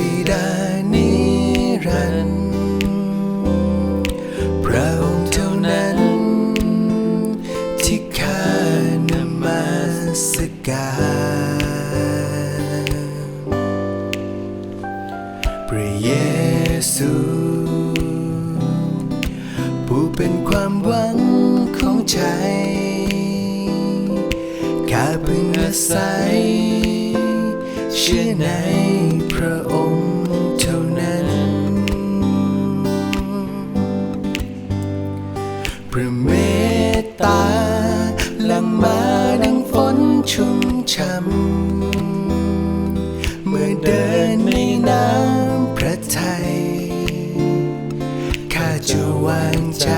บิดานิรันดพระองค์เท่านั้น ที่ข้านมาสการพระเยซูผู้เป็นความหวังของใจข้าพึงอาศัยเชื่อใน พระเมตตาหลังมาดังฝนชุ่มช่ำเมื่อเดินในน้ำพระทัยข้าจะวางใจ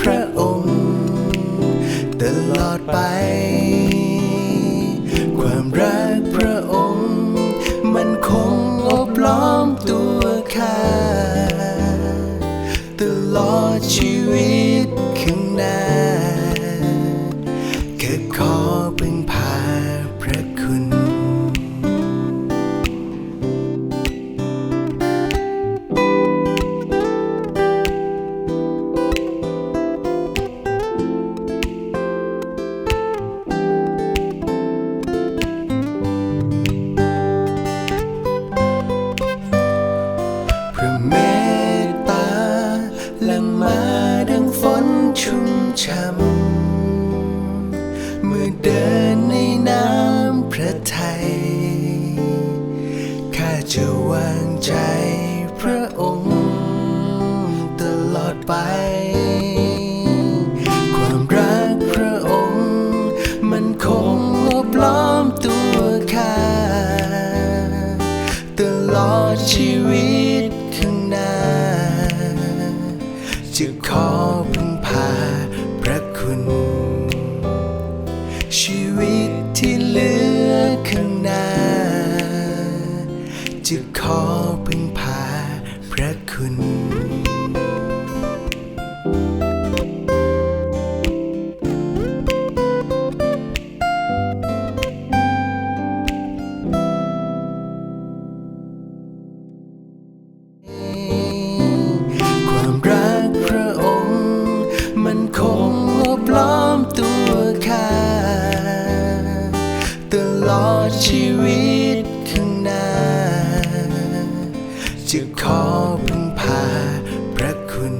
พระองค์ ตลอดไป ความรักพระองค์ มันคงอบล้อมตัวข้าตลอดชีวิต ระเมตตาหลั่งมาดังฝนชุ่มช่ำเมื่อเดินในน้ำพระทัยข้าจะวางใจพระองค์ตลอดไป ความรักพระองค์ มันคงอบล้อมตัวข้าตลอดชีวิต จะขอพึ่งพาพระคุณ ชีวิตที่เหลือข้างหน้า จะขอพึ่งพาพระคุณ ดชีวิตข้างหน้า จะขอพึ่งพาพระคุณ